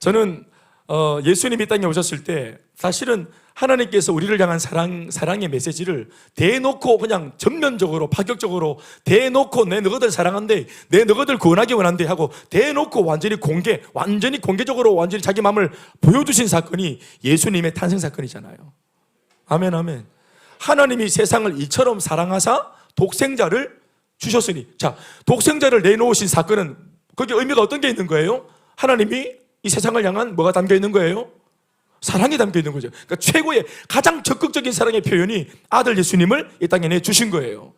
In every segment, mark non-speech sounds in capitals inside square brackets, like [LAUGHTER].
저는 어, 예수님이 이 땅에 오셨을 때 사실은 하나님께서 우리를 향한 사랑, 사랑의 메시지를 대놓고 그냥 전면적으로 파격적으로 대놓고 내 너희들 사랑한대 내 너희들 구원하기 원한대 하고 대놓고 완전히 공개 완전히 공개적으로 완전히 자기 마음을 보여주신 사건이 예수님의 탄생 사건이잖아요 아멘 아멘 하나님이 세상을 이처럼 사랑하사 독생자를 주셨으니 자 독생자를 내놓으신 사건은 거기 의미가 어떤 게 있는 거예요? 하나님이 이 세상을 향한 뭐가 담겨 있는 거예요? 사랑이 담겨 있는 거죠. 그러니까 최고의 가장 적극적인 사랑의 표현이 아들 예수님을 이 땅에 내 주신 거예요.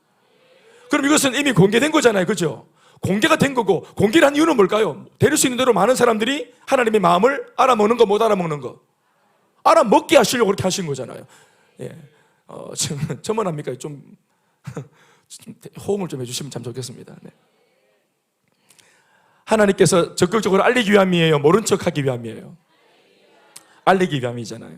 그럼 이것은 이미 공개된 거잖아요. 그죠? 공개가 된 거고 공개를 한 이유는 뭘까요? 데릴 수 있는 대로 많은 사람들이 하나님의 마음을 알아먹는 거 못 알아먹는 거 알아먹게 하시려고 그렇게 하신 거잖아요. 예. 어, 지금 [LAUGHS] 첨언합니까? 좀, [LAUGHS] 좀 호응을 좀 해주시면 참 좋겠습니다. 네. 하나님께서 적극적으로 알리기 위함이에요? 모른 척 하기 위함이에요? 알리기 위함이잖아요.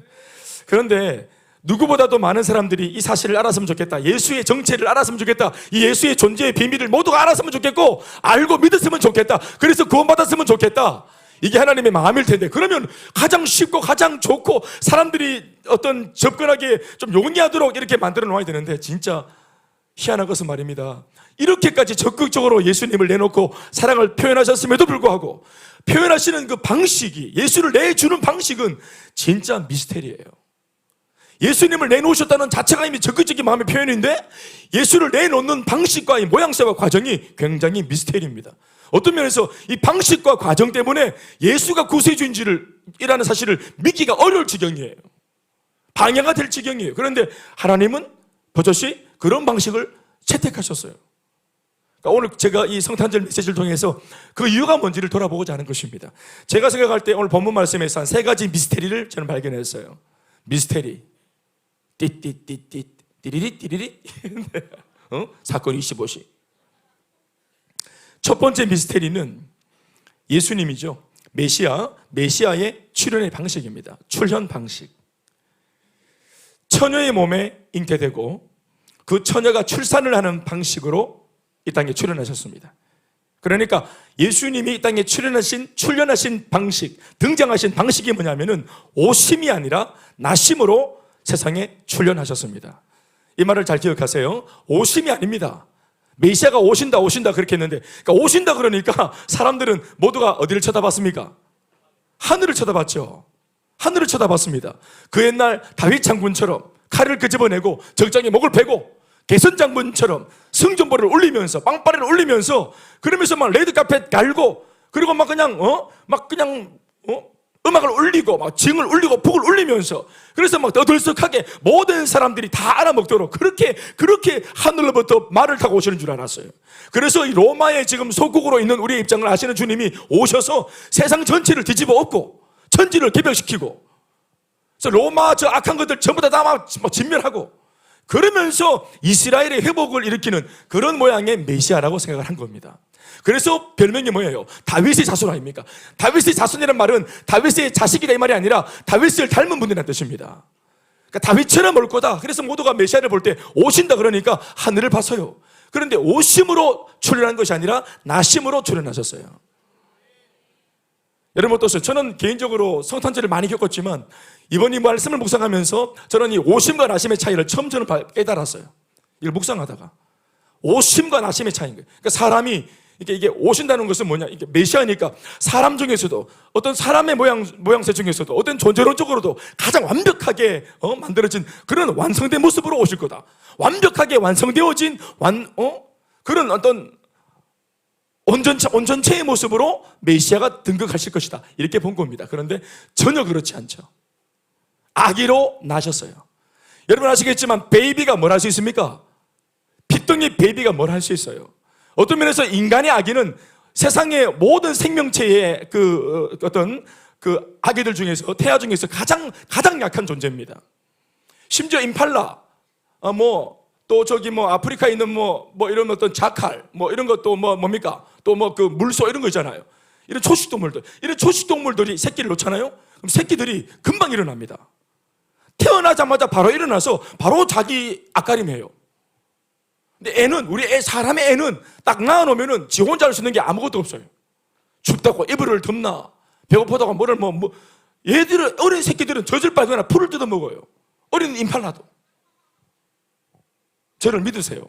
그런데 누구보다도 많은 사람들이 이 사실을 알았으면 좋겠다. 예수의 정체를 알았으면 좋겠다. 이 예수의 존재의 비밀을 모두가 알았으면 좋겠고, 알고 믿었으면 좋겠다. 그래서 구원받았으면 좋겠다. 이게 하나님의 마음일 텐데, 그러면 가장 쉽고 가장 좋고 사람들이 어떤 접근하기에 좀 용이하도록 이렇게 만들어 놓아야 되는데, 진짜 희한한 것은 말입니다. 이렇게까지 적극적으로 예수님을 내놓고 사랑을 표현하셨음에도 불구하고 표현하시는 그 방식이 예수를 내주는 방식은 진짜 미스테리예요. 예수님을 내놓으셨다는 자체가 이미 적극적인 마음의 표현인데 예수를 내놓는 방식과 이 모양새와 과정이 굉장히 미스테리입니다. 어떤 면에서 이 방식과 과정 때문에 예수가 구세주인지를 이라는 사실을 믿기가 어려울 지경이에요. 방해가 될 지경이에요. 그런데 하나님은 버젓이 그런 방식을 채택하셨어요. 그러니까 오늘 제가 이 성탄절 메시지를 통해서 그 이유가 뭔지를 돌아보고자 하는 것입니다. 제가 생각할 때 오늘 본문 말씀에서 한 세 가지 미스테리를 저는 발견했어요. 미스테리. 띠띠띠띠 띠리리 띠리리 [LAUGHS] 어? 사건 25시. 첫 번째 미스테리는 예수님이죠. 메시아, 메시아의 출현의 방식입니다. 출현 방식. 처녀의 몸에 잉태되고 그 처녀가 출산을 하는 방식으로 이 땅에 출현하셨습니다. 그러니까 예수님이 이 땅에 출현하신 출현하신 방식, 등장하신 방식이 뭐냐면은 오심이 아니라 나심으로 세상에 출현하셨습니다. 이 말을 잘 기억하세요. 오심이 아닙니다. 메시아가 오신다 오신다 그렇게 했는데 그러니까 오신다 그러니까 사람들은 모두가 어디를 쳐다봤습니까? 하늘을 쳐다봤죠. 하늘을 쳐다봤습니다. 그 옛날 다윗 장군처럼 칼을 끄집어내고 적장에 목을 베고 개선 장군처럼 승전보를 올리면서 빵빠레를 올리면서 그러면서 막 레드 카펫 갈고 그리고 막 그냥 어 막 그냥 어 음악을 울리고 막 징을 울리고 북을 울리면서 그래서 막 떠들썩하게 모든 사람들이 다 알아먹도록 그렇게 그렇게 하늘로부터 말을 타고 오시는 줄 알았어요. 그래서 이 로마의 지금 소국으로 있는 우리의 입장을 아시는 주님이 오셔서 세상 전체를 뒤집어 엎고 천지를 개벽시키고 로마 저 악한 것들 전부 다다 진멸하고 그러면서 이스라엘의 회복을 일으키는 그런 모양의 메시아라고 생각을 한 겁니다. 그래서 별명이 뭐예요? 다윗의 자손 아닙니까? 다윗의 자손이란 말은 다윗의 자식이다 이 말이 아니라 다윗을 닮은 분이라는 뜻입니다. 그러니까 다윗처럼 올 거다. 그래서 모두가 메시아를 볼 때 오신다 그러니까 하늘을 봤어요. 그런데 오심으로 출현한 것이 아니라 나심으로 출현하셨어요. 여러분 어떠세요? 저는 개인적으로 성탄절을 많이 겪었지만 이번 이 말씀을 묵상하면서 저는 이 오심과 나심의 차이를 처음 저는 깨달았어요. 이걸 묵상하다가 오심과 나심의 차이인 거예요. 그러니까 사람이 이게 이게 오신다는 것은 뭐냐? 이게 메시아니까 사람 중에서도 어떤 사람의 모양 모양새 중에서도 어떤 존재론적으로도 가장 완벽하게 어, 만들어진 그런 완성된 모습으로 오실 거다. 완벽하게 완성되어진 완 어? 그런 어떤 온전체, 온전체의 모습으로 메시아가 등극하실 것이다. 이렇게 본 겁니다. 그런데 전혀 그렇지 않죠. 아기로 나셨어요. 여러분 아시겠지만 베이비가 뭘 할 수 있습니까? 핏덩이 베이비가 뭘 할 수 있어요? 어떤 면에서 인간의 아기는 세상의 모든 생명체의 그 어, 어떤 그 아기들 중에서 태아 중에서 가장 가장 약한 존재입니다. 심지어 임팔라 어, 뭐또 저기 뭐 아프리카에 있는 뭐뭐 이런 어떤 자칼 뭐 이런 것도 뭐 뭡니까? 또 뭐 그 물소 이런 거 있잖아요. 이런 초식 동물들 이런 초식 동물들이 새끼를 놓잖아요. 그럼 새끼들이 금방 일어납니다. 태어나자마자 바로 일어나서 바로 자기 앞가림해요. 근데 애는 우리 애 사람의 애는 딱 낳아놓으면은 지 혼자 할 수 있는 게 아무것도 없어요. 춥다고 이불을 덮나 배고프다고 뭐를 뭐, 뭐 얘들은 어린 새끼들은 젖을 빨거나 풀을 뜯어 먹어요. 어린 임팔라도 저를 믿으세요.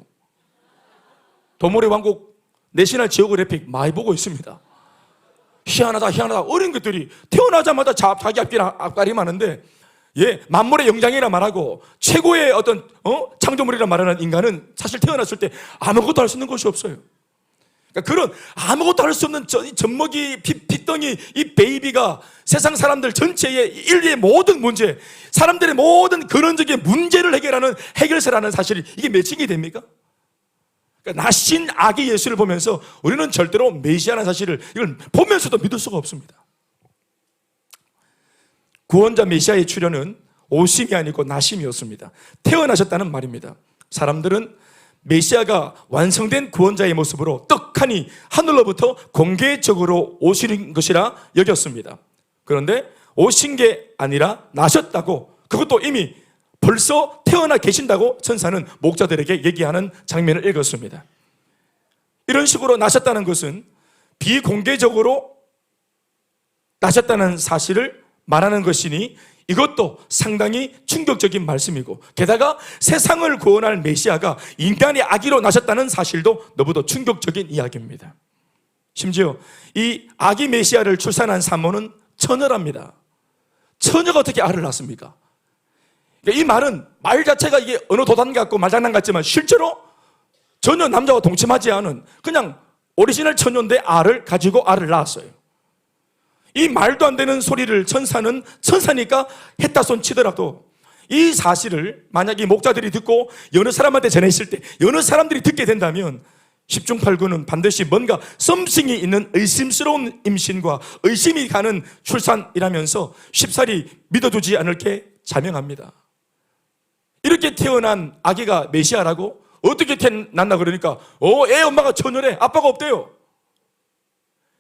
도모리 왕국 내셔널 지오그래픽 많이 보고 있습니다. 희한하다 희한하다 어린 것들이 태어나자마자 자, 자기 앞길 앞가림 하는데 예 만물의 영장이라 말하고 최고의 어떤 어? 창조물이라 말하는 인간은 사실 태어났을 때 아무것도 할 수 있는 것이 없어요. 그러니까 그런 아무것도 할 수 없는 젖먹이 피, 피덩이 이 베이비가 세상 사람들 전체의 인류의 모든 문제, 사람들의 모든 근원적인 문제를 해결하는 해결사라는 사실이 이게 매칭이 됩니까? 그러니까 나신 아기 예수를 보면서 우리는 절대로 메시아라는 사실을 이걸 보면서도 믿을 수가 없습니다. 구원자 메시아의 출현은 오심이 아니고 나심이었습니다. 태어나셨다는 말입니다. 사람들은 메시아가 완성된 구원자의 모습으로 떡하니 하늘로부터 공개적으로 오시는 것이라 여겼습니다. 그런데 오신 게 아니라 나셨다고 그것도 이미 벌써 태어나 계신다고 천사는 목자들에게 얘기하는 장면을 읽었습니다. 이런 식으로 나셨다는 것은 비공개적으로 나셨다는 사실을 말하는 것이니 이것도 상당히 충격적인 말씀이고 게다가 세상을 구원할 메시아가 인간의 아기로 나셨다는 사실도 너무도 충격적인 이야기입니다. 심지어 이 아기 메시아를 출산한 산모는 처녀랍니다. 처녀가 어떻게 알을 낳습니까? 이 말은 말 자체가 이게 어느 도단 같고 말장난 같지만 실제로 전혀 남자와 동침하지 않은 그냥 오리지널 처녀인데 알을 가지고 알을 낳았어요. 이 말도 안 되는 소리를 천사는 천사니까 했다 손 치더라도 이 사실을 만약 에 목자들이 듣고 여느 사람한테 전했을 때 여느 사람들이 듣게 된다면 10중 8구는 반드시 뭔가 썸씽이 있는 의심스러운 임신과 의심이 가는 출산이라면서 쉽사리 믿어두지 않을 게 자명합니다. 이렇게 태어난 아기가 메시아라고 어떻게 태어났나 그러니까 어, 애 엄마가 처녀래 아빠가 없대요.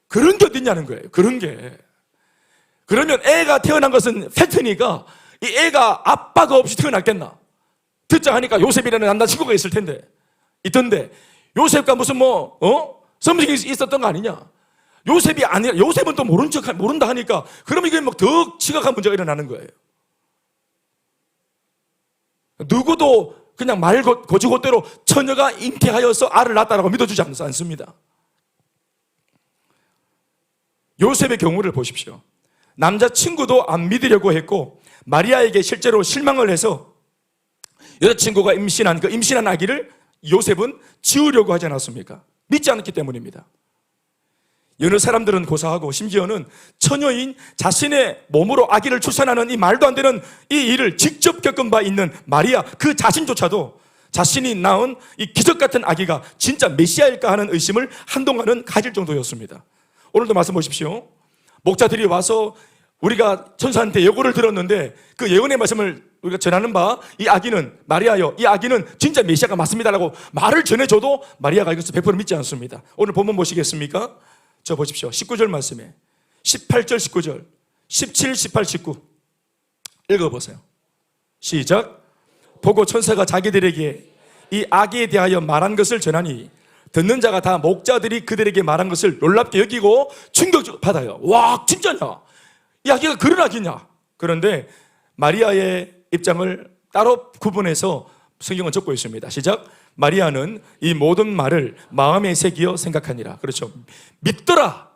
그런 게 어딨냐는 거예요. 그런 게. 그러면 애가 태어난 것은 팩트니까 이 애가 아빠가 없이 태어났겠나? 듣자 하니까 요셉이라는 남자친구가 있을 텐데 있던데 요셉과 무슨 뭐 어? 섬식이 있었던 거 아니냐? 요셉이 아니라 요셉은 또 모른 척 모른다 하니까 그럼 이게 막 더 심각한 문제가 일어나는 거예요. 누구도 그냥 말 거지고대로 처녀가 잉태하여서 알을 낳았다라고 믿어주지 않습니다. 요셉의 경우를 보십시오. 남자친구도 안 믿으려고 했고 마리아에게 실제로 실망을 해서 여자친구가 임신한 그 임신한 아기를 요셉은 지우려고 하지 않았습니까? 믿지 않았기 때문입니다. 여느 사람들은 고사하고 심지어는 처녀인 자신의 몸으로 아기를 출산하는 이 말도 안 되는 이 일을 직접 겪은 바 있는 마리아 그 자신조차도 자신이 낳은 이 기적 같은 아기가 진짜 메시아일까 하는 의심을 한동안은 가질 정도였습니다. 오늘도 말씀 보십시오. 목자들이 와서 우리가 천사한테 예고를 들었는데 그 예언의 말씀을 우리가 전하는 바 이 아기는 마리아요. 이 아기는 진짜 메시아가 맞습니다라고 말을 전해줘도 마리아가 이것을 100% 믿지 않습니다. 오늘 본문 보시겠습니까? 저 보십시오. 19절 말씀에 18절 19절 17, 18, 19 읽어보세요. 시작. 보고 천사가 자기들에게 이 아기에 대하여 말한 것을 전하니 듣는 자가 다 목자들이 그들에게 말한 것을 놀랍게 여기고 충격 받아요. 와, 진짜냐? 이 아기가 그런 아기냐? 그런데 마리아의 입장을 따로 구분해서 성경은 적고 있습니다. 시작. 마리아는 이 모든 말을 마음에 새기어 생각하니라. 그렇죠. 믿더라.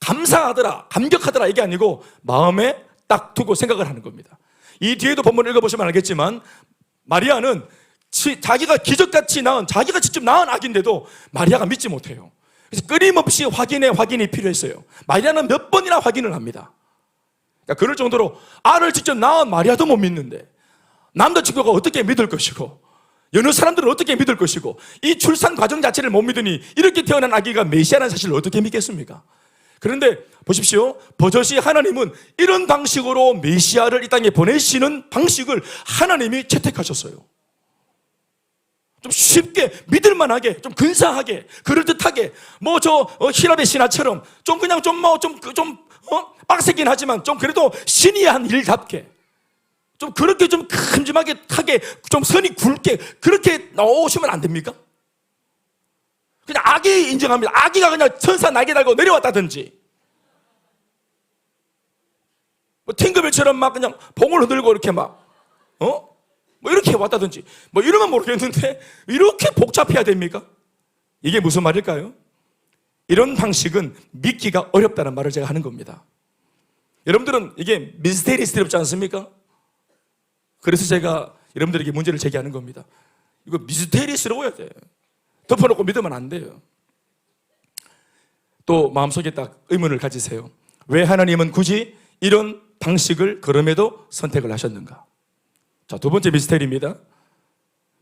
감사하더라. 감격하더라. 이게 아니고 마음에 딱 두고 생각을 하는 겁니다. 이 뒤에도 본문 읽어보시면 알겠지만 마리아는 자기가 기적같이 낳은 자기가 직접 낳은 아기인데도 마리아가 믿지 못해요. 그래서 끊임없이 확인에 확인이 필요했어요. 마리아는 몇 번이나 확인을 합니다. 그러니까 그럴 정도로 알을 직접 낳은 마리아도 못 믿는데 남자친구가 어떻게 믿을 것이고 여느 사람들은 어떻게 믿을 것이고 이 출산 과정 자체를 못 믿으니 이렇게 태어난 아기가 메시아라는 사실을 어떻게 믿겠습니까? 그런데 보십시오. 버젓이 하나님은 이런 방식으로 메시아를 이 땅에 보내시는 방식을 하나님이 채택하셨어요. 좀 쉽게 믿을 만하게 좀 근사하게 그럴듯하게 뭐 저 히랍의 신화처럼 좀 그냥 좀 뭐 좀좀 어? 빡세긴 하지만 좀 그래도 신이 한 일답게 좀 그렇게 좀 큼직하게 하게 좀 선이 굵게 그렇게 나오시면 안 됩니까? 그냥 아기 인정합니다. 아기가 그냥 천사 날개 달고 내려왔다든지 뭐 팅그벨처럼 막 그냥 봉을 흔들고 이렇게 막 어? 뭐 이렇게 왔다든지 뭐 이러면 모르겠는데 이렇게 복잡해야 됩니까? 이게 무슨 말일까요? 이런 방식은 믿기가 어렵다는 말을 제가 하는 겁니다. 여러분들은 이게 미스테리스럽지 않습니까? 그래서 제가 여러분들에게 문제를 제기하는 겁니다. 이거 미스테리스러워야 돼. 덮어놓고 믿으면 안 돼요. 또 마음속에 딱 의문을 가지세요. 왜 하나님은 굳이 이런 방식을 걸음에도 선택을 하셨는가? 자, 두 번째 미스테리입니다.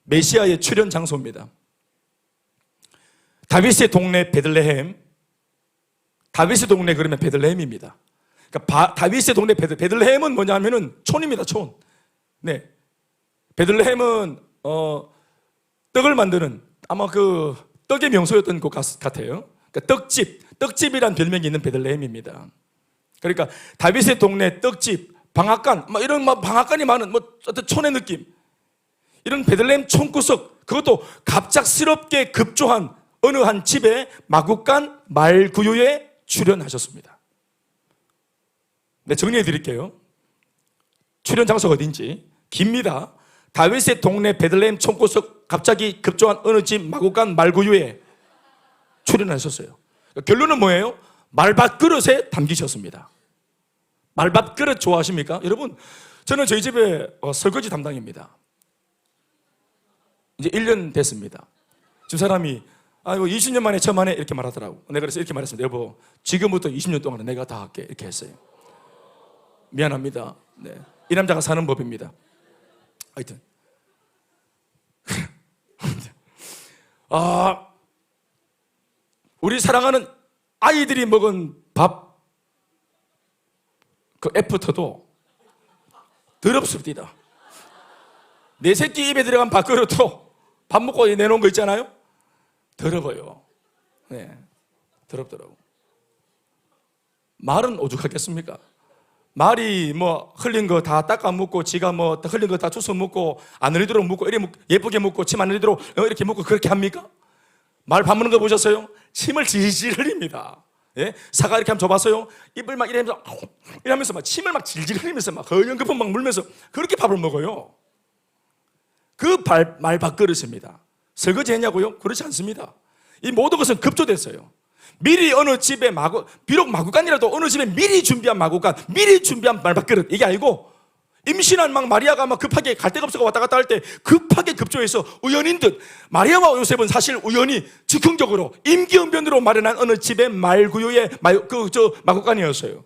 메시아의 출현 장소입니다. 다윗의 동네 베들레헴. 다윗의 동네 그러면 베들레헴입니다. 그러니까 바- 다윗의 동네 베들, 베들레헴은 뭐냐면은 촌입니다, 촌. 네. 베들레헴은 어, 떡을 만드는 아마 그 떡의 명소였던 곳 같- 같아요. 그러니까 떡집, 떡집이란 별명이 있는 베들레헴입니다. 그러니까 다윗의 동네 떡집, 방앗간, 뭐 이런 막 방앗간이 많은 뭐 어떤 촌의 느낌. 이런 베들레헴 촌구석 그것도 갑작스럽게 급조한 어느 한 집에 마국간 말구유에 출연하셨습니다. 네, 정리해 드릴게요. 출연 장소가 어딘지 깁니다. 다윗의 동네 베들레헴 촌구석 갑자기 급조한 어느 집 마국간 말구유에 출연하셨어요. 결론은 뭐예요? 말밥 그릇에 담기셨습니다. 말밥 그릇 좋아하십니까? 여러분, 저는 저희 집에 어, 설거지 담당입니다. 이제 1년 됐습니다. 집 사람이 아이고 20년 만에 하네 이렇게 말하더라고. 내가 그래서 이렇게 말했습니다. 여보, 지금부터 20년 동안 내가 다 할게 이렇게 했어요. 미안합니다. 네. 이 남자가 사는 법입니다. 하여튼. [LAUGHS] 아, 우리 사랑하는 아이들이 먹은 밥, 그 애프터도 더럽습니다. 내 새끼 입에 들어간 밥그릇도 밥 먹고 내놓은 거 있잖아요? 더러워요. 네. 더럽더라고. 말은 오죽하겠습니까? 말이 뭐 흘린 거 다 닦아 먹고 지가 뭐 흘린 거 다 주워 먹고 안 흘리도록 먹고 이래 먹- 예쁘게 먹고 침 안 흘리도록 어, 이렇게 먹고 그렇게 합니까? 말 밥 먹는 거 보셨어요? 침을 질질 흘립니다. 예? 사과 이렇게 한번 줘봤어요? 입을 막 이러면서 이러면서 막 침을 막 질질 흘리면서 막 허연급한 막 물면서 그렇게 밥을 먹어요. 그말 밥그릇입니다. 설거지 했냐고요? 그렇지 않습니다. 이 모든 것은 급조됐어요. 미리 어느 집에 마구, 비록 마구간이라도 어느 집에 미리 준비한 마구간, 미리 준비한 말 밥그릇, 이게 아니고, 임신한 막 마리아가 막 급하게 갈 데가 없어서 왔다 갔다 할 때 급하게 급조해서 우연인 듯 마리아와 요셉은 사실 우연히 즉흥적으로 임기응변으로 마련한 어느 집의 말구유의 그저 마구간이었어요.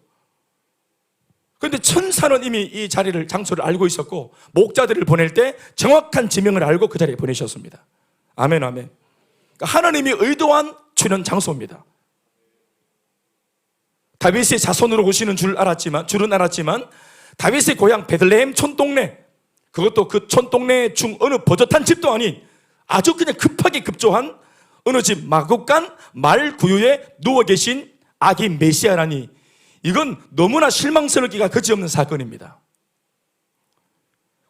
그런데 천사는 이미 이 자리를 장소를 알고 있었고 목자들을 보낼 때 정확한 지명을 알고 그 자리에 보내셨습니다. 아멘 아멘. 그러니까 하나님이 의도한 출현 장소입니다. 다윗의 자손으로 오시는 줄 알았지만 줄은 알았지만 다윗의 고향 베들레헴 촌동네 그것도 그 촌동네 중 어느 버젓한 집도 아닌 아주 그냥 급하게 급조한 어느 집 마국간 말 구유에 누워 계신 아기 메시아라니 이건 너무나 실망스럽기가 그지없는 사건입니다.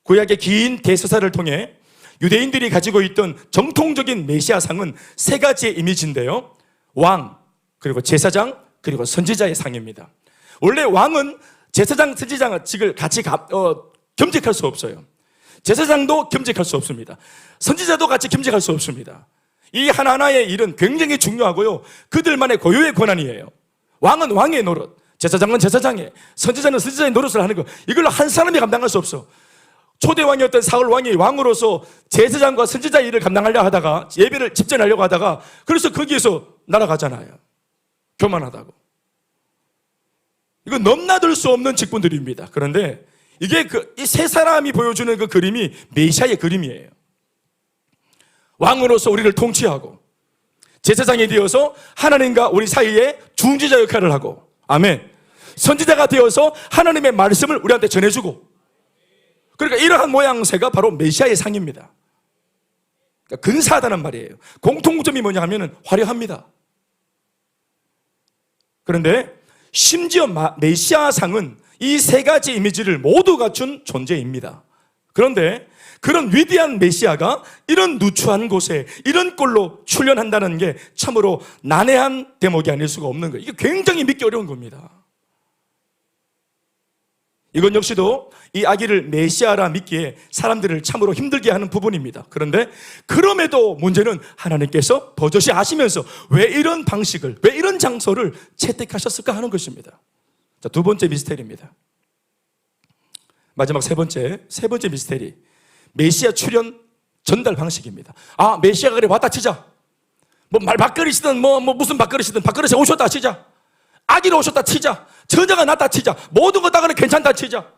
구약의 긴 대서사를 통해 유대인들이 가지고 있던 정통적인 메시아상은 세 가지의 이미지인데요. 왕, 그리고 제사장, 그리고 선지자의 상입니다. 원래 왕은 제사장, 선지장을 같이 가- 어, 겸직할 수 없어요. 제사장도 겸직할 수 없습니다. 선지자도 같이 겸직할 수 없습니다. 이 하나하나의 일은 굉장히 중요하고요. 그들만의 고유의 권한이에요. 왕은 왕의 노릇, 제사장은 제사장의, 선지자는 선지자의 노릇을 하는 거. 이걸 한 사람이 감당할 수 없어. 초대 왕이었던 사울 왕이 왕으로서 제사장과 선지자 일을 감당하려 하다가 예배를 집전하려고 하다가 그래서 거기에서 날아가잖아요. 교만하다고. 이거 넘나들 수 없는 직분들입니다. 그런데 이게 그 이 세 사람이 보여주는 그 그림이 메시아의 그림이에요. 왕으로서 우리를 통치하고 제사장이 되어서 하나님과 우리 사이에 중지자 역할을 하고 아멘. 선지자가 되어서 하나님의 말씀을 우리한테 전해주고 그러니까 이러한 모양새가 바로 메시아의 상입니다. 그러니까 근사하다는 말이에요. 공통점이 뭐냐 하면 화려합니다. 그런데 심지어 마- 메시아상은 이 세 가지 이미지를 모두 갖춘 존재입니다. 그런데 그런 위대한 메시아가 이런 누추한 곳에 이런 꼴로 출연한다는 게 참으로 난해한 대목이 아닐 수가 없는 거예요. 이게 굉장히 믿기 어려운 겁니다. 이건 역시도 이 아기를 메시아라 믿기에 사람들을 참으로 힘들게 하는 부분입니다. 그런데 그럼에도 문제는 하나님께서 버젓이 아시면서 왜 이런 방식을, 왜 이런 장소를 채택하셨을까 하는 것입니다. 자, 두 번째 미스테리입니다. 마지막 세 번째, 세 번째 미스테리. 메시아 출현 전달 방식입니다. 아, 메시아가 그래 왔다 치자. 뭐 말 밥그릇이든 뭐, 뭐 무슨 밥그릇이든 밥그릇에 오셨다 치자. 아기로 오셨다 치자. 전자가 났다 치자. 모든 거 다 그래 괜찮다 치자.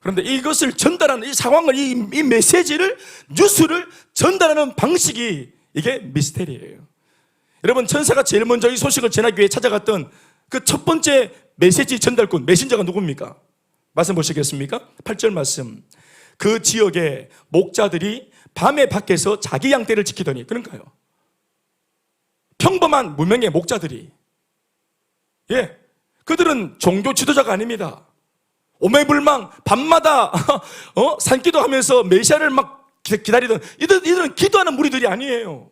그런데 이것을 전달하는 이 상황을, 이, 이 메시지를, 뉴스를 전달하는 방식이 이게 미스테리예요. 여러분, 천사가 제일 먼저 이 소식을 전하기 위해 찾아갔던 그 첫 번째 메시지 전달꾼, 메신저가 누굽니까? 말씀 보시겠습니까? 8절 말씀. 그 지역에 목자들이 밤에 밖에서 자기 양떼를 지키더니, 그런가요? 평범한 무명의 목자들이, 예, 그들은 종교 지도자가 아닙니다. 오매불망 밤마다 [LAUGHS] 어? 산기도 하면서 메시아를 막 기- 기다리던 이들, 이들은 기도하는 무리들이 아니에요.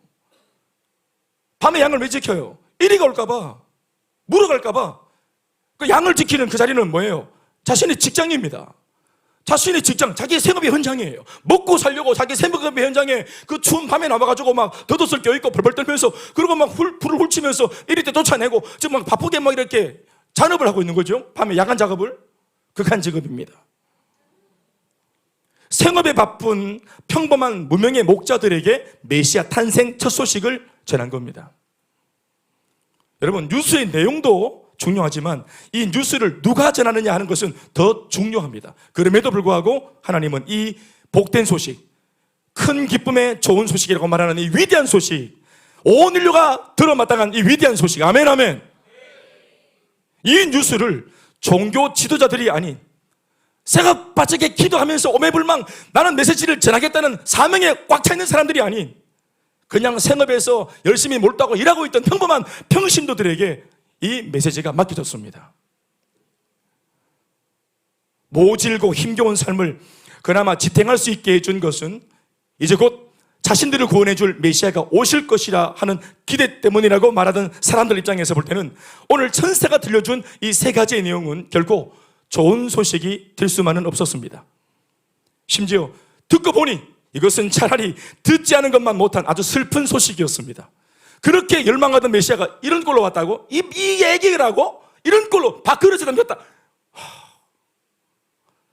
밤에 양을 왜 지켜요? 이리가 올까봐 물어갈까봐 그 양을 지키는 그 자리는 뭐예요? 자신의 직장입니다. 자신의 직장, 자기 생업의 현장이에요. 먹고 살려고 자기 생업의 현장에 그 추운 밤에 나와가지고 막 덧옷을 껴입고 벌벌 떨면서 그리고 막 훌, 불을 훌치면서 이리 때 쫓아내고 지금 막 바쁘게 막 이렇게 잔업을 하고 있는 거죠. 밤에 야간 작업을. 극한 직업입니다. 생업에 바쁜 평범한 무명의 목자들에게 메시아 탄생 첫 소식을 전한 겁니다. 여러분, 뉴스의 내용도 중요하지만 이 뉴스를 누가 전하느냐 하는 것은 더 중요합니다. 그럼에도 불구하고 하나님은 이 복된 소식, 큰 기쁨의 좋은 소식이라고 말하는 이 위대한 소식, 온 인류가 들어마땅한 이 위대한 소식, 아멘, 아멘. 이 뉴스를 종교 지도자들이 아닌 새가 바짝에 기도하면서 오매불망 나는 메시지를 전하겠다는 사명에 꽉 차 있는 사람들이 아닌 그냥 생업에서 열심히 몰두하고 일하고 있던 평범한 평신도들에게 이 메시지가 맡겨졌습니다. 모질고 힘겨운 삶을 그나마 지탱할 수 있게 해준 것은 이제 곧 자신들을 구원해 줄 메시아가 오실 것이라 하는 기대 때문이라고 말하던 사람들 입장에서 볼 때는 오늘 천사가 들려준 이 세 가지의 내용은 결코 좋은 소식이 될 수만은 없었습니다. 심지어 듣고 보니 이것은 차라리 듣지 않은 것만 못한 아주 슬픈 소식이었습니다. 그렇게 열망하던 메시아가 이런 꼴로 왔다고? 이, 이 얘기를 하고? 이런 꼴로 밥그릇에 담겼다. 하,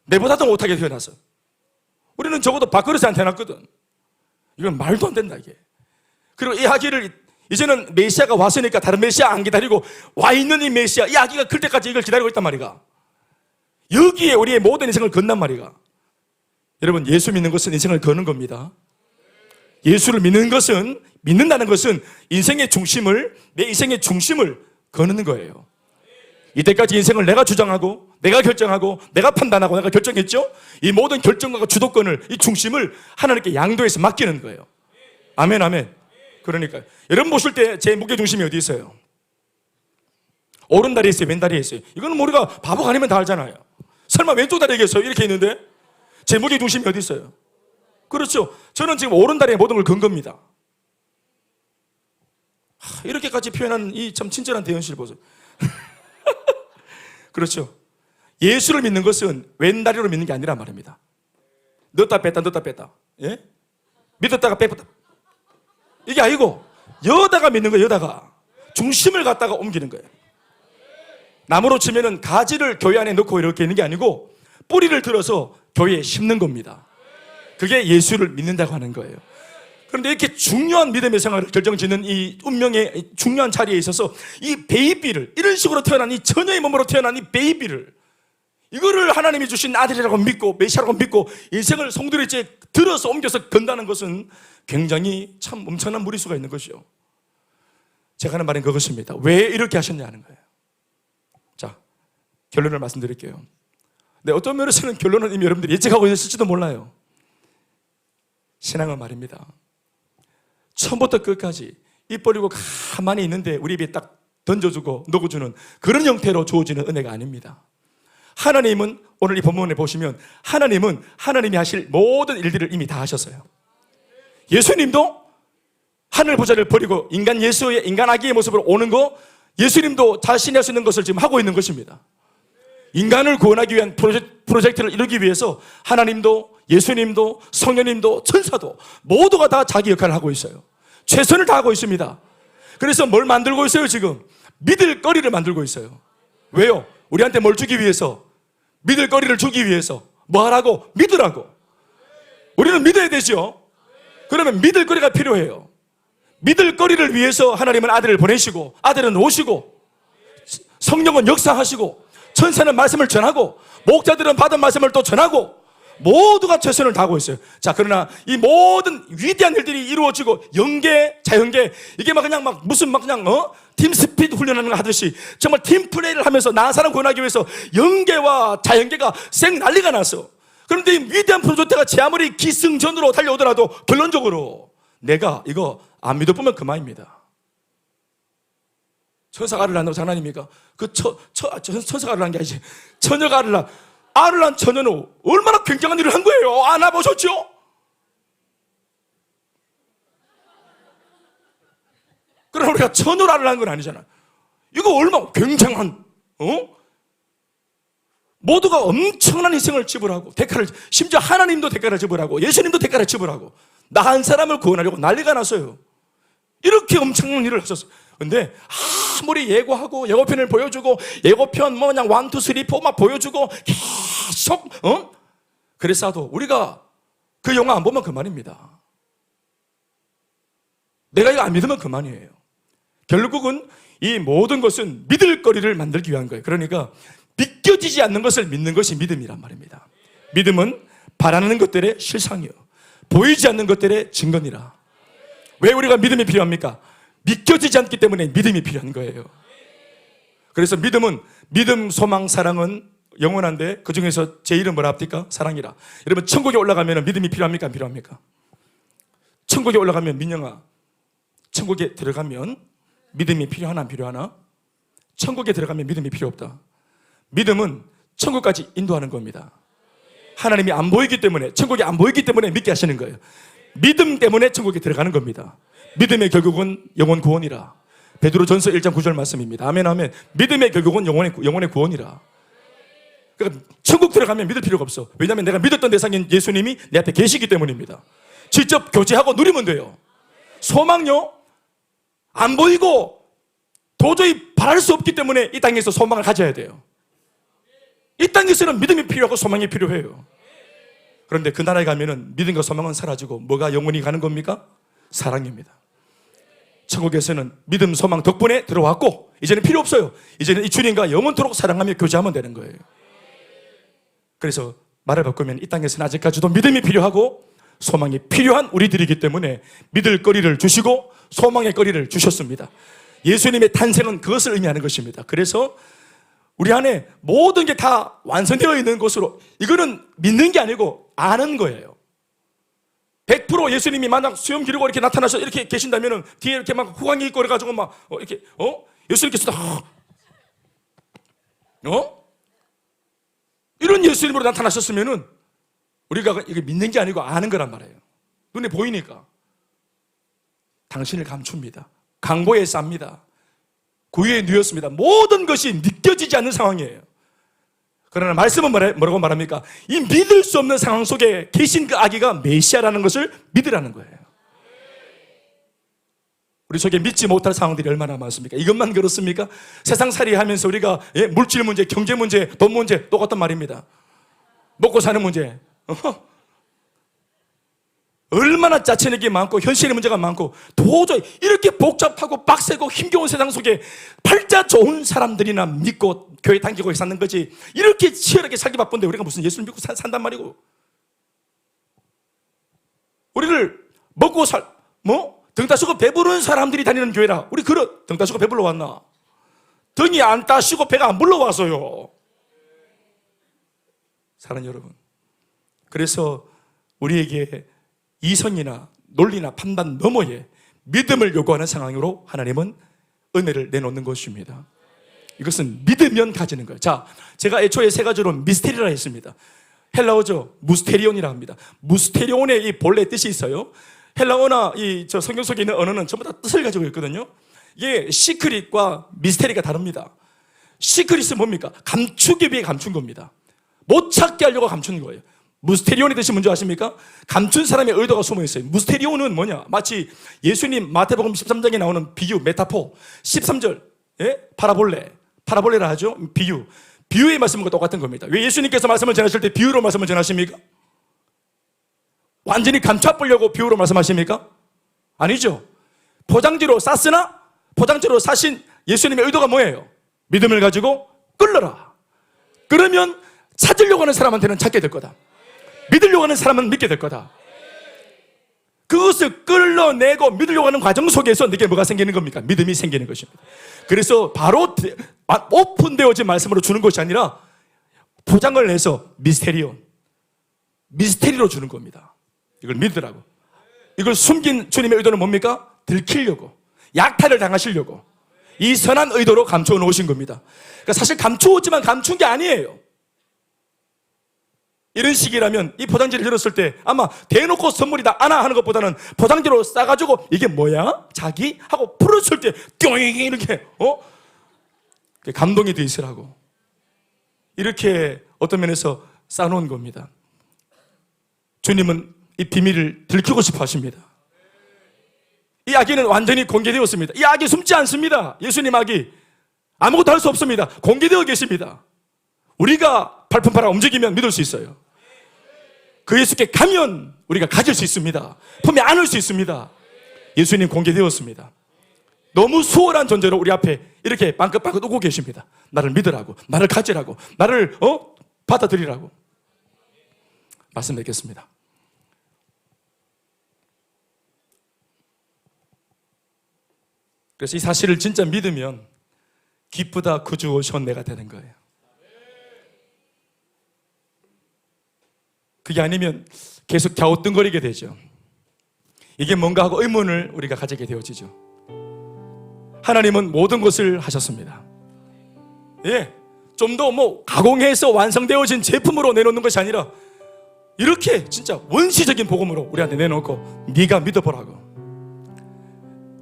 내보다도 못하게 태어나서. 우리는 적어도 밥그릇에 안 태어났거든. 이건 말도 안 된다, 이게. 그리고 이 아기를 이제는 메시아가 왔으니까 다른 메시아 안 기다리고 와 있는 이 메시아, 이 아기가 클 때까지 이걸 기다리고 있단 말이가. 여기에 우리의 모든 인생을 건단 말이가. 여러분, 예수 믿는 것은 인생을 거는 겁니다. 예수를 믿는 것은, 믿는다는 것은 인생의 중심을, 내 인생의 중심을 거는 거예요. 이때까지 인생을 내가 주장하고, 내가 결정하고, 내가 판단하고, 내가 결정했죠? 이 모든 결정과 주도권을, 이 중심을 하나님께 양도해서 맡기는 거예요. 아멘, 아멘. 그러니까. 여러분 보실 때 제 무게 중심이 어디 있어요? 오른 다리에 있어요? 왼 다리에 있어요? 이거는 뭐 우리가 바보 아니면 다 알잖아요. 설마 왼쪽 다리에겠어요? 이렇게 있는데? 제 무게 중심이 어디 있어요? 그렇죠. 저는 지금 오른 다리에 모든 걸 건 겁니다. 하, 이렇게까지 표현한 이 참 친절한 대현실 보세요. [LAUGHS] 그렇죠. 예수를 믿는 것은 왼 다리로 믿는 게 아니란 말입니다. 넣었다 뺐다 넣었다 뺐다. 예? 믿었다가 뺐다. 이게 아니고 여다가 믿는 거예요. 여다가 중심을 갖다가 옮기는 거예요. 나무로 치면은 가지를 교회 안에 넣고 이렇게 있는 게 아니고 뿌리를 들어서 교회에 심는 겁니다. 그게 예수를 믿는다고 하는 거예요. 그런데 이렇게 중요한 믿음의 생활을 결정짓는 이 운명의 중요한 자리에 있어서 이 베이비를 이런 식으로 태어난 이 처녀의 몸으로 태어난 이 베이비를 이거를 하나님이 주신 아들이라고 믿고 메시아라고 믿고 인생을 송두리째 들어서 옮겨서 건다는 것은 굉장히 참 엄청난 무리수가 있는 것이요. 제가 하는 말은 그것입니다. 왜 이렇게 하셨냐는 거예요. 자, 결론을 말씀드릴게요. 네, 어떤 면에서는 결론은 이미 여러분들이 예측하고 있을지도 몰라요. 신앙은 말입니다. 처음부터 끝까지 입 벌리고 가만히 있는데 우리 입에 딱 던져주고 녹여주는 그런 형태로 주어지는 은혜가 아닙니다. 하나님은 오늘 이 본문에 보시면 하나님은 하나님이 하실 모든 일들을 이미 다 하셨어요. 예수님도 하늘 보좌를 버리고 인간 예수의 인간 아기의 모습으로 오는 거 예수님도 자신이 할 수 있는 것을 지금 하고 있는 것입니다. 인간을 구원하기 위한 프로젝트, 프로젝트를 이루기 위해서 하나님도 예수님도 성령님도 천사도 모두가 다 자기 역할을 하고 있어요. 최선을 다하고 있습니다. 그래서 뭘 만들고 있어요, 지금? 믿을 거리를 만들고 있어요. 왜요? 우리한테 뭘 주기 위해서? 믿을 거리를 주기 위해서. 뭐 하라고? 믿으라고. 우리는 믿어야 되죠. 그러면 믿을 거리가 필요해요. 믿을 거리를 위해서 하나님은 아들을 보내시고, 아들은 오시고, 성령은 역사하시고, 천사는 말씀을 전하고, 목자들은 받은 말씀을 또 전하고, 모두가 최선을 다하고 있어요. 자, 그러나 이 모든 위대한 일들이 이루어지고, 연계, 자연계, 이게 막 그냥 막 무슨 막 그냥, 어? 팀 스피드 훈련하는 거 하듯이 정말 팀 플레이를 하면서 나 사람 구원하기 위해서 연계와 자연계가 생 난리가 났어. 그런데 이 위대한 프로젝트가 제 아무리 기승전으로 달려오더라도 결론적으로 내가 이거 안 믿어보면 그만입니다. 천사가 알을 낳는 장난입니까? 그 처, 처, 천- 천사가 알을 낳은 게 아니지. 처녀가 알을 낳, 알을 낳은 처녀는 얼마나 굉장한 일을 한 거예요. 안아보셨죠? 그러나 우리가 처녀를 알을 낳은 건 아니잖아. 이거 얼마나 굉장한, 어? 모두가 엄청난 희생을 지불하고 대가를 심지어 하나님도 대가를 지불하고 예수님도 대가를 지불하고 나 한 사람을 구원하려고 난리가 났어요. 이렇게 엄청난 일을 하셨어요. 근데 아무리 예고하고 예고편을 보여주고 예고편 뭐 그냥 원투 쓰리 포막 보여주고 계속 어? 그랬어도 우리가 그 영화 안 보면 그만입니다. 내가 이거 안 믿으면 그만이에요. 결국은 이 모든 것은 믿을 거리를 만들기 위한 거예요. 그러니까 믿겨지지 않는 것을 믿는 것이 믿음이란 말입니다. 믿음은 바라는 것들의 실상이요. 보이지 않는 것들의 증거니라. 왜 우리가 믿음이 필요합니까? 믿겨지지 않기 때문에 믿음이 필요한 거예요. 그래서 믿음은 믿음, 소망, 사랑은 영원한데 그 중에서 제일은 뭐라 합니까? 사랑이라. 여러분 천국에 올라가면 믿음이 필요합니까? 안 필요합니까? 천국에 올라가면 민영아, 천국에 들어가면 믿음이 필요하나 안 필요하나? 천국에 들어가면 믿음이 필요 없다. 믿음은 천국까지 인도하는 겁니다. 하나님이 안 보이기 때문에 천국이 안 보이기 때문에 믿게 하시는 거예요. 믿음 때문에 천국에 들어가는 겁니다. 믿음의 결국은 영원 구원이라. 베드로 전서 1장 9절 말씀입니다. 아멘 아멘. 믿음의 결국은 영원의 영원의 구원이라. 그러니까 천국 들어가면 믿을 필요가 없어. 왜냐하면 내가 믿었던 대상인 예수님이 내 앞에 계시기 때문입니다. 직접 교제하고 누리면 돼요. 소망요 안 보이고 도저히 바랄 수 없기 때문에 이 땅에서 소망을 가져야 돼요. 이 땅에서는 믿음이 필요하고 소망이 필요해요. 그런데 그 나라에 가면은 믿음과 소망은 사라지고 뭐가 영원히 가는 겁니까? 사랑입니다. 천국에서는 믿음, 소망 덕분에 들어왔고 이제는 필요 없어요. 이제는 이 주님과 영원토록 사랑하며 교제하면 되는 거예요. 그래서 말을 바꾸면 이 땅에서는 아직까지도 믿음이 필요하고 소망이 필요한 우리들이기 때문에 믿을 거리를 주시고 소망의 거리를 주셨습니다. 예수님의 탄생은 그것을 의미하는 것입니다. 그래서 우리 안에 모든 게 다 완성되어 있는 것으로 이거는 믿는 게 아니고 아는 거예요. 100% 예수님이 만약 수염 기르고 이렇게 나타나서 이렇게 계신다면은 뒤에 이렇게 막 후광이 있고 그래가지고 막 어, 이렇게 어 예수님께서 다 어? 이런 예수님으로 나타나셨으면은 우리가 이게 믿는 게 아니고 아는 거란 말이에요. 눈에 보이니까 당신을 감춥니다. 강보에 쌉니다. 구유에 누였습니다. 모든 것이 느껴지지 않는 상황이에요. 그러나 말씀은 뭐라- 뭐라고 말합니까? 이 믿을 수 없는 상황 속에 계신 그 아기가 메시아라는 것을 믿으라는 거예요. 우리 속에 믿지 못할 상황들이 얼마나 많습니까? 이것만 그렇습니까? 세상 살이 하면서 우리가 예, 물질 문제, 경제 문제, 돈 문제 똑같단 말입니다. 먹고 사는 문제. 얼마나 게 많고 현실의 문제가 많고 도저히 이렇게 복잡하고 빡세고 힘겨운 세상 속에 팔자 좋은 사람들이나 믿고 교회 다니고 사는 거지 이렇게 치열하게 살기 바쁜데 우리가 무슨 예수를 믿고 산, 산단 말이고 우리를 먹고 살 뭐? 등 따시고 배부른 사람들이 다니는 교회라 우리 그런 등 따시고 배불러 왔나? 등이 안 따시고 배가 안 불러와서요 사랑하는 여러분 그래서 우리에게 이성이나 논리나 판단 너머에 믿음을 요구하는 상황으로 하나님은 은혜를 내놓는 것입니다. 이것은 믿으면 가지는 거예요. 자, 제가 애초에 세 가지로 미스테리라 했습니다. 헬라어죠. 무스테리온이라 합니다. 무스테리온의 이 본래 뜻이 있어요. 헬라어나 이 저 성경 속에 있는 언어는 전부 다 뜻을 가지고 있거든요. 이게 시크릿과 미스테리가 다릅니다. 시크릿은 뭡니까? 감추기 위해 감춘 겁니다. 못 찾게 하려고 감춘 거예요. 무스테리온의 뜻이 뭔지 아십니까? 감춘 사람의 의도가 숨어 있어요. 무스테리온은 뭐냐? 마치 예수님 마태복음 13장에 나오는 비유, 메타포. 13절, 예? 파라볼레. 파라볼레라 하죠? 비유. 비유의 말씀과 똑같은 겁니다. 왜 예수님께서 말씀을 전하실 때 비유로 말씀을 전하십니까? 완전히 감춰보려고 비유로 말씀하십니까? 아니죠. 포장지로 쌌으나 포장지로 사신 예수님의 의도가 뭐예요? 믿음을 가지고 끌러라. 그러면 찾으려고 하는 사람한테는 찾게 될 거다. 믿으려고 하는 사람은 믿게 될 거다. 그것을 끌어내고 믿으려고 하는 과정 속에서 내게 뭐가 생기는 겁니까? 믿음이 생기는 것입니다. 그래서 바로 대- 아, 오픈되어진 말씀으로 주는 것이 아니라 포장을 내서 미스테리온, 미스테리로 주는 겁니다. 이걸 믿으라고. 이걸 숨긴 주님의 의도는 뭡니까? 들키려고. 약탈을 당하시려고. 이 선한 의도로 감춰 놓으신 겁니다. 그러니까 사실 감추었지만 감춘 게 아니에요. 이런 식이라면 이 포장지를 열었을 때 아마 대놓고 선물이다 안아 하는 것보다는 포장지로 싸가지고 이게 뭐야? 자기? 하고 풀었을 때 띵 이렇게 어? 감동이 돼 있으라고 이렇게 어떤 면에서 싸놓은 겁니다. 주님은 이 비밀을 들키고 싶어 하십니다. 이 아기는 완전히 공개되었습니다. 이 아기 숨지 않습니다. 예수님 아기 아무것도 할 수 없습니다. 공개되어 계십니다. 우리가 발품 팔아 움직이면 믿을 수 있어요. 그 예수께 가면 우리가 가질 수 있습니다. 품에 안을 수 있습니다. 예수님 공개되었습니다. 너무 수월한 존재로 우리 앞에 이렇게 빵긋빵긋 오고 계십니다. 나를 믿으라고, 나를 가지라고, 나를 어 받아들이라고 말씀드리겠습니다. 그래서 이 사실을 진짜 믿으면 기쁘다 그주 오션 내가 되는 거예요. 그게 아니면 계속 갸우뚱거리게 되죠. 이게 뭔가 하고 의문을 우리가 가지게 되어지죠. 하나님은 모든 것을 하셨습니다. 예. 좀 더 뭐 가공해서 완성되어진 제품으로 내놓는 것이 아니라 이렇게 진짜 원시적인 복음으로 우리한테 내놓고 네가 믿어보라고.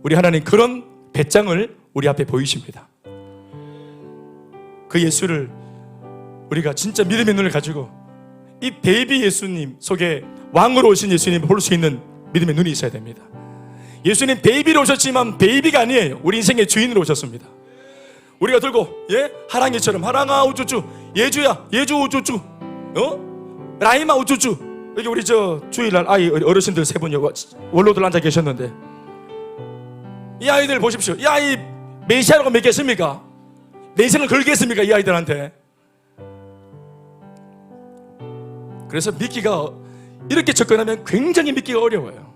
우리 하나님 그런 배짱을 우리 앞에 보이십니다. 그 예수를 우리가 진짜 믿음의 눈을 가지고 이 베이비 예수님 속에 왕으로 오신 예수님을 볼수 있는 믿음의 눈이 있어야 됩니다. 예수님 베이비로 오셨지만 베이비가 아니에요. 우리 인생의 주인으로 오셨습니다. 우리가 들고 예 하랑이처럼 하랑아 우쭈쭈 예주야 예주 우쭈쭈 어 라이마 우쭈쭈 여기 우리 저 주일날 아이 어르신들 세 분이 원로들 앉아 계셨는데 이 아이들 보십시오. 이 아이 메시아라고 믿겠습니까? 내 인생을 걸겠습니까? 이 아이들한테 그래서 믿기가 이렇게 접근하면 굉장히 믿기가 어려워요.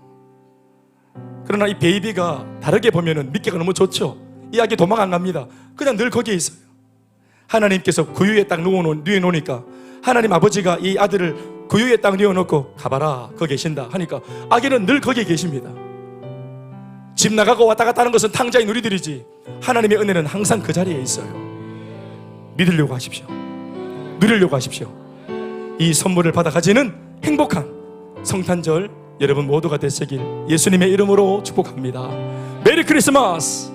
그러나 이 베이비가 다르게 보면은 믿기가 너무 좋죠. 이 아기 도망 안 갑니다. 그냥 늘 거기에 있어요. 하나님께서 구유에 딱 누워놓, 누워놓으니까 하나님 아버지가 이 아들을 구유에 딱 누워놓고 가봐라 거기 계신다 하니까 아기는 늘 거기에 계십니다. 집 나가고 왔다 갔다 하는 것은 탕자의 누리들이지 하나님의 은혜는 항상 그 자리에 있어요. 믿으려고 하십시오. 누리려고 하십시오. 이 선물을 받아 가지는 행복한 성탄절 여러분 모두가 되시길 예수님의 이름으로 축복합니다. 메리 크리스마스!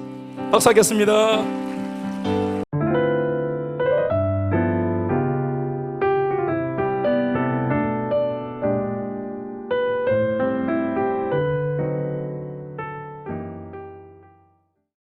박수하겠습니다.